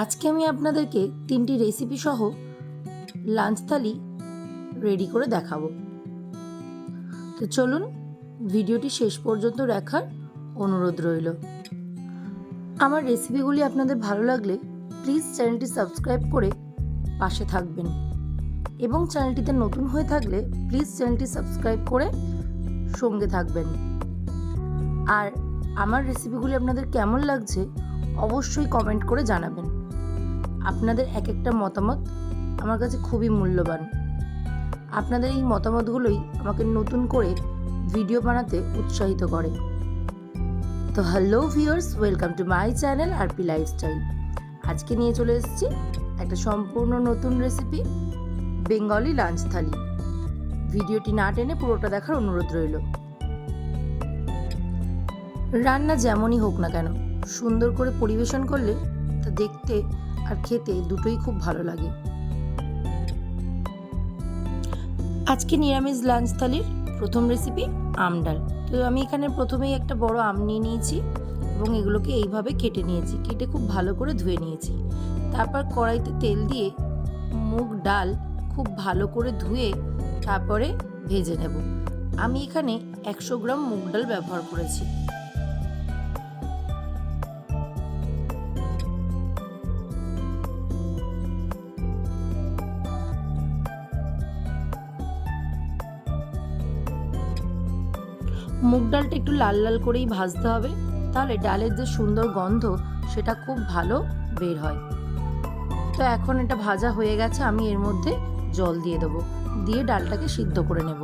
আজকে আমি আপনাদেরকে তিনটি রেসিপি সহ লাঞ্চ থালি রেডি করে দেখাবো। তো চলুন ভিডিওটি শেষ পর্যন্ত দেখার অনুরোধ রইল। আমার রেসিপিগুলি আপনাদের ভালো লাগলে প্লিজ চ্যানেলটি সাবস্ক্রাইব করে পাশে থাকবেন। এবং চ্যানেলটিতে নতুন হয়ে থাকলে প্লিজ চ্যানেলটি সাবস্ক্রাইব করে সঙ্গে থাকবেন। আর আমার রেসিপিগুলি আপনাদের কেমন লাগছে অবশ্যই কমেন্ট করে জানাবেন। আপনাদের এক একটা মতামত আমার কাছে খুবই মূল্যবান। আপনাদের এই মতামতগুলোই আমাকে নতুন করে ভিডিও বানাতে উৎসাহিত করে। তো hello viewers, welcome to my channel RP lifestyle. আজকে নিয়ে চলে এসেছি একটা সম্পূর্ণ নতুন রেসিপি, বেঙ্গলি লাঞ্চ থালি। ভিডিওটি না টেনে পুরোটা দেখার অনুরোধ রইল। রান্না যেমনই হোক না কেন, সুন্দর করে পরিবেশন করলে তা দেখতে আর খেতে দুটোই খুব ভালো লাগে। আজকে নিরামিষ লাঞ্চ থালির প্রথম রেসিপি আম ডাল। তো আমি এখানে প্রথমেই একটা বড় আম নিয়ে নিয়েছি এবং এগুলোকে এইভাবে কেটে নিয়েছি, কেটে খুব ভালো করে ধুয়ে নিয়েছি। তারপর কড়াইতে তেল দিয়ে মুগ ডাল খুব ভালো করে ধুয়ে তারপরে ভেজে নেব। আমি এখানে একশো গ্রাম মুগ ডাল ব্যবহার করেছি। মুগ ডালটা একটু লাল লাল করেই ভাজতে হবে। তাহলে ডালের যে সুন্দর গন্ধ, সেটা খুব ভালো বের হয়। তো এখন এটা ভাজা হয়ে গেছে, আমি এর মধ্যে জল দিয়ে দেবো। দিয়ে ডালটাকে সিদ্ধ করে নেব।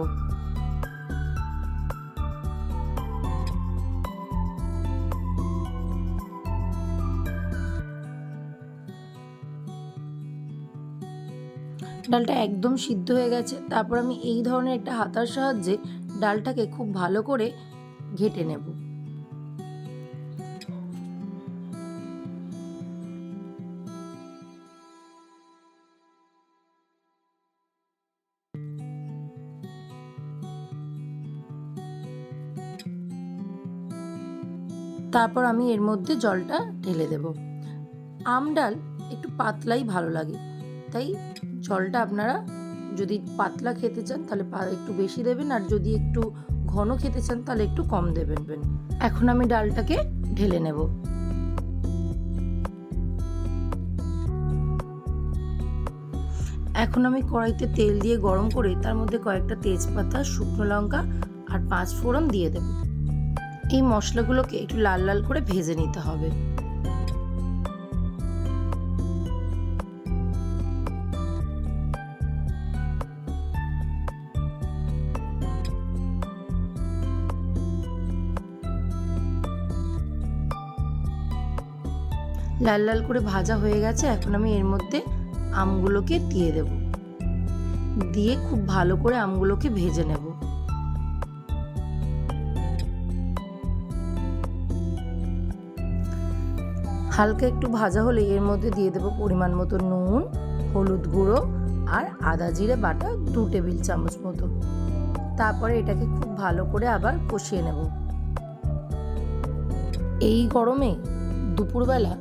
ডালটা একদম সিদ্ধ হয়ে গেছে। তারপর আমি এই ধরনের একটা হাতার সাহায্যে ডালটাকে খুব ভালো করে ঘেটে নেব। তারপর আমি এর মধ্যে জলটা ঢেলে দেব। আম ডাল একটু পাতলাই ভালো লাগে, তাই জলটা আপনারা যদি পাতলা খেতে চান, তাহলে একটু বেশি দেবেন। আর যদি একটু ঘন খেতে চান, তাহলে একটু কম দেবেন। এখন আমি ডালটাকে ঢেলে নেব। এখন আমি কড়াইতে তেল দিয়ে গরম করে তার মধ্যে কয়েকটা তেজপাতা, শুকনো লঙ্কা আর পাঁচ ফোড়ন দিয়ে দেব। এই মশলাগুলোকে একটু লাল লাল করে ভেজে নিতে হবে। লাল লাল করে ভাজা হয়ে গেছে, এখন আমি এর মধ্যে আমগুলোকে দিয়ে দেব। দিয়ে খুব ভালো করে আমগুলোকে ভেজে নেব। হালকা একটু ভাজা হলে এর মধ্যে দিয়ে দেবো পরিমাণ মতো নুন, হলুদ গুঁড়ো আর আদা জিরে বাটা দু টেবিল চামচ মতো। তারপরে এটাকে খুব ভালো করে আবার কষিয়ে নেব। এই গরমে দুপুরবেলা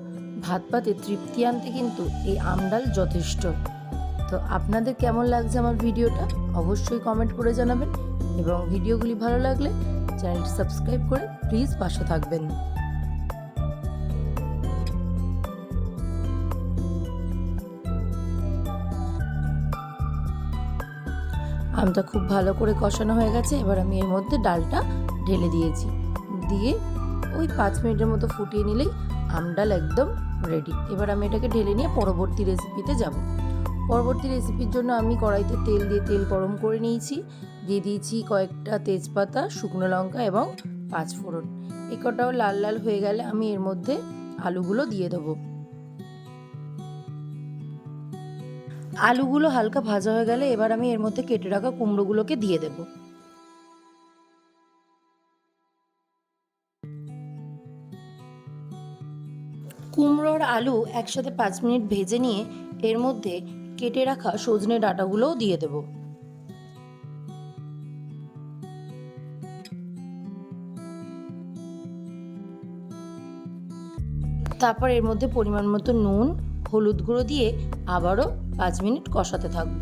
ভাত পাতে তৃপ্তি আনতে কিন্তু এই আমডাল যথেষ্ট। তো আপনাদের কেমন লাগছে আমার ভিডিওটা? অবশ্যই কমেন্ট করে জানাবেন এবং ভিডিওগুলি ভালো লাগলে চ্যানেলটি সাবস্ক্রাইব করে প্লিজ পাশে থাকবেন। আমটা খুব ভালো করে কষানো হয়ে গেছে, এবার আমি এর মধ্যে ডালটা ঢেলে দিয়েছি। দিয়ে ওই পাঁচ মিনিটের মতো ফুটিয়ে নিলেই আমডাল একদম রেডি এবার আমি এটাকে ঢেলে নিয়ে পরবর্তী রেসিপিতে যাব। পরবর্তী রেসিপির জন্য আমি কড়াইতে তেল দিয়ে তেল গরম করে নিয়েছি। দিয়ে দিয়েছি কয়েকটা তেজপাতা, শুকনো লঙ্কা এবং পাঁচ ফোড়ন কটাও লাল লাল হয়ে গেলে আমি এর মধ্যে আলুগুলো দিয়ে দেবো। আলুগুলো হালকা ভাজা হয়ে গেলে এবার আমি এর মধ্যে কেটে রাখা কুমড়োগুলোকে দিয়ে দেবো। কুমড়ো আর আলু একসাথে পাঁচ মিনিট ভেজে নিয়ে এর মধ্যে কেটে রাখা সজনে ডাঁটাগুলোও দিয়ে দেব। তারপর এর মধ্যে পরিমাণ মতো নুন, হলুদ গুঁড়ো দিয়ে আবারও পাঁচ মিনিট কষাতে থাকব।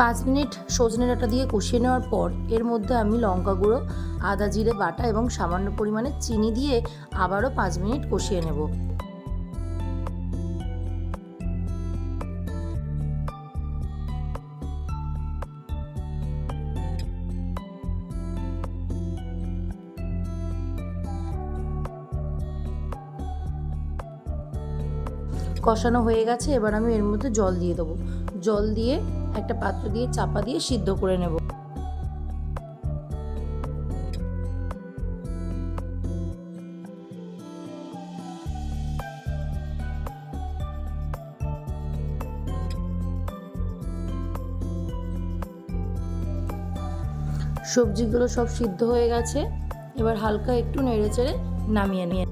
পাঁচ মিনিট সজনে ডাঁটা দিয়ে কষিয়ে নেওয়ার পর এর মধ্যে আমি লঙ্কা গুঁড়ো, আদা জিরে বাটা এবং সামান্য পরিমাণে চিনি দিয়ে আবারও পাঁচ মিনিট কষিয়ে নেব। কষানো হয়ে গেছে, এবার আমি এর মধ্যে জল দিয়ে দেবো। জল দিয়ে একটা পাত্র দিয়ে চাপা দিয়ে সিদ্ধ করে নেব। সবজিগুলো সব সিদ্ধ হয়ে গেছে, এবার হালকা একটু নেড়ে চেড়ে নামিয়ে নিয়ে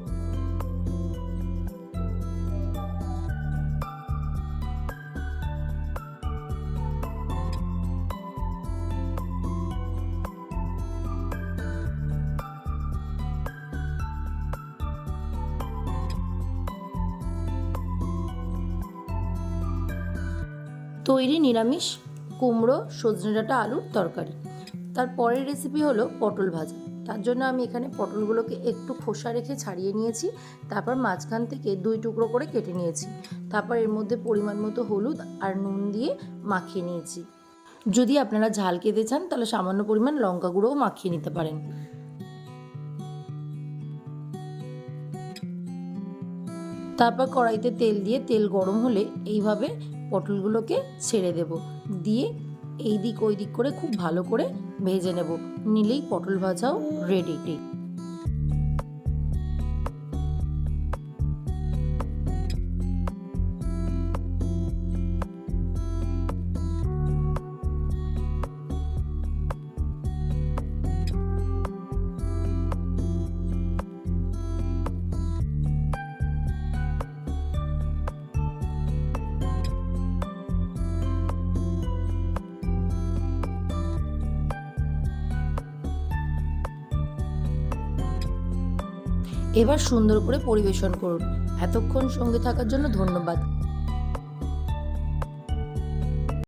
তৈরি নিরামিষ, কুমড়ো, সজনে ডাঁটা, আলুর তরকারি। তার পরের রেসিপি হলো পটল ভাজা। তার জন্য আমি এখানে পটলগুলোকে একটু খোসা রেখে ছাড়িয়ে নিয়েছি, তারপর মাঝখান থেকে দুই টুকরো করে কেটে নিয়েছি। তারপর এর মধ্যে পরিমাণ মতো হলুদ আর নুন দিয়ে মাখিয়ে নিয়েছি। যদি আপনারা ঝাল খেতে চান, তাহলে সামান্য পরিমাণ লঙ্কা গুঁড়োও মাখিয়ে নিতে পারেন। তারপর কড়াইতে তেল দিয়ে তেল গরম হলে এইভাবে পটলগুলোকে ছেড়ে দেব। দিয়ে এই দিক ওই দিক করে খুব ভালো করে ভেজে নেব। নিলেই পটল ভাজাও রেডি এবার সুন্দর করে পরিবেশন করুন। এতক্ষণ সঙ্গে থাকার জন্য ধন্যবাদ।